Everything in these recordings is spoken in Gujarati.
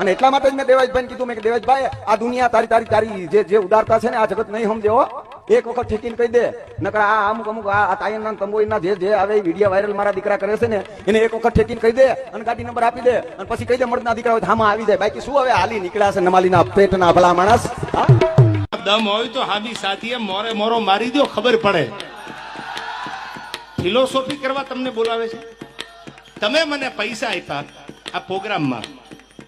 અને એટલા માટે જ મેં દેવાજભાઈ કીધું, મેં દેવાજભાઈ, આ દુનિયા તારી તારી તારી જે જે ઉદારતા છે ને, આ જગત નહીં સમજે એક વખત ઠેકીને કહી દે. નકર આ અમુક અમુક, આ તાયન તંબોઈના જે જે આવે વીડિયો વાયરલ મારા દીકરા કરે છે ને, એને એક વખત ઠેકીને કહી દે અને ગાડી નંબર આપી દે. અને પછી કહી દે મળદના દીકરા હોય હામાં આવી જાય. બાકી શું હવે હાલી નીકળ્યા છે નમાલીના પેટના ભલા માણસ? દમ હોય તો હામી સાથીએ મોરે મોરો મારી દો ખબર પડે. ફિલોસોફી કરવા તમને બોલાવે છે? તમે મને પૈસા આપ્યા આ પ્રોગ્રામમાં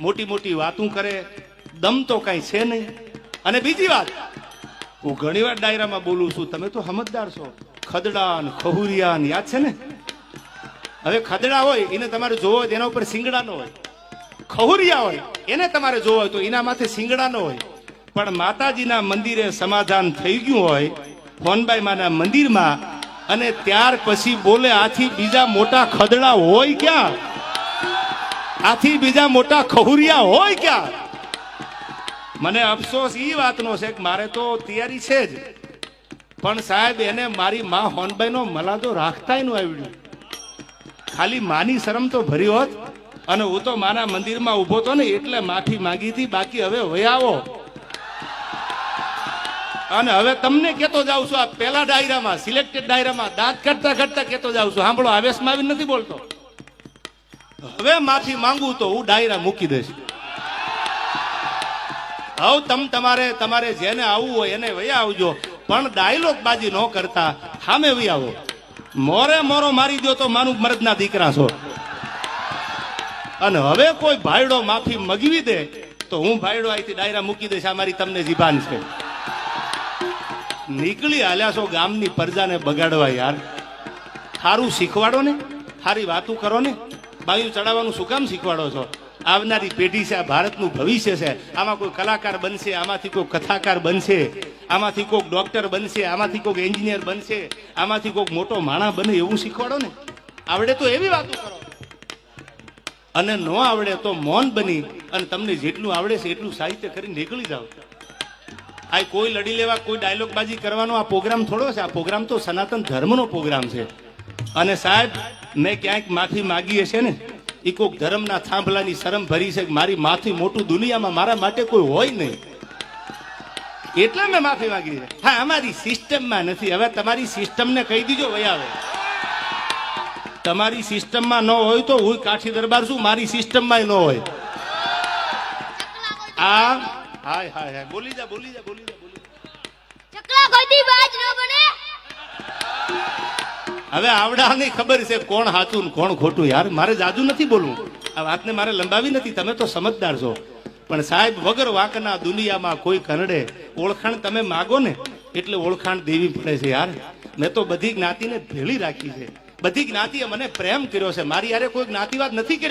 મોટી મોટી વાતું કરે, દમ તો કાંઈ છે નહીં. અને બીજી વાત, હું ઘણી વાર ડાયરામાં બોલું છું, તમે તો સમજદાર છો. ખદડાન ખહુરિયાન યાદ છે ને? હવે ખદડા હોય, એને તમારે જોવો હોય એના ઉપર સિંગડા નો હોય. ખહુરિયા હોય, એને તમારે જોવો હોય તો એના માથે સિંગડા નો હોય. પણ માતાજીના મંદિરે સમાધાન થઈ ગયું હોય ફોનબાઈ માના મંદિરમાં, અને ત્યાર પછી બોલે આથી બીજા મોટા ખદડા હોય ક્યાં? આથી બીજા મોટા ખહુરિયા હોય ક્યાં? મને અફસોસ ઈ વાતનો છે કે મારે તો તૈયારી છે જ. પણ સાહેબ, એને મારી મા હોનબાઈ નો મલાદો રાખતાયનું આવડ્યું ખાલી માની શરમ તો ભરી હોત. અને હું તો મારા મંદિરમાં ઊભો તો ને એટલે માફી માંગી હતી, બાકી હવે વયાવો અને હવે તમને કેતો જાઉં છું, આ પેલા ડાયરામાં, સિલેક્ટેડ ડાયરામાં, દાંત કાઢતા કાઢતા કેતો જાઉં છું. સાંભળો આવેશમાં આવી નથી બોલતો. હવે માફી માંગુ તો હું ડાયરા મૂકી દઈશ. હવે તમ તમારે તમારે જેને આવવું હોય એને વયા આવજો. પણ ડાયલોગ બાજી ન કરતા સામે વહી આવો. મોરે મોરો મારી દો તો માનું મરદના દીકરા છો. અને હવે કોઈ ભાઈડો માફી મગવી દે, તો હું ભાઈડો અહીંથી ડાયરા મૂકી દઈશ. આ મારી તમને જીભાન છે. નીકળી હાલ્યા છો ગામની પ્રજાને બગાડવા યાર. સારું શીખવાડો ને સારી વાતું કરો ને. બાયું ચડાવવાનું શું કામ શીખવાડો છો? આવનારી પેઢી છે, આ ભારતનું ભવિષ્ય છે. આમાં કોઈ કલાકાર બનશે, આમાંથી કોઈ કથાકાર બનશે, આમાંથી કોઈક ડોક્ટર બનશે, આમાંથી કોઈક એન્જિનિયર બનશે, આમાંથી કોઈક મોટો માણા બને એવું શીખવાડો ને? આવડે તો એવી વાતો કરો. અને ન આવડે તો મૌન બની અને તમને જેટલું આવડે છે એટલું સાહિત્ય કરીને નીકળી જાઓ. આ કોઈ લડી લેવા, કોઈ ડાયલોગ બાજી કરવાનો આ પ્રોગ્રામ થોડો છે. આ પ્રોગ્રામ તો સનાતન ધર્મનો પ્રોગ્રામ છે. અને સાહેબ, મેં ક્યાંક માફી માગી હશે ને એ કોઈક ધર્મના થાંભલાની શરમ ભરી છે મારી માથી મોટું દુનિયામાં મારા માટે કોઈ હોય નહીં. એટલે મેં માફી માંગી છે. હા, અમારી સિસ્ટમમાં નથી. હવે તમારી સિસ્ટમને કહી દીજો વહી આવે. તમારી સિસ્ટમમાં ન હોય તો હું કાઠી દરબાર છું, મારી સિસ્ટમમાં ન હોય. આ હાય હાય હાય. બોલી જા બોલી જા બોલી જા બોલી જા. ચકલા કોઈ બાજ ન બને. હવે આવડાની ખબર છે કોણ સાચું કોણ ખોટું યાર. મારે જાજુ નથી બોલવું. આ વાતને મારે લંબાવી નથી. તમે તો સમજદાર છો. પણ સાહેબ, વગર વાંકના દુનિયામાં કોઈ કરડે, ઓળખાણ તમે માગો ને, એટલે ઓળખાણ દેવી પડે છે યાર. મેં તો બધી જ્ઞાતિને ભેળી રાખી છે. બધી જ્ઞાતિએ મને પ્રેમ કર્યો છે. મારી યારે કોઈ જ્ઞાતિવાદ નથી કર્યો.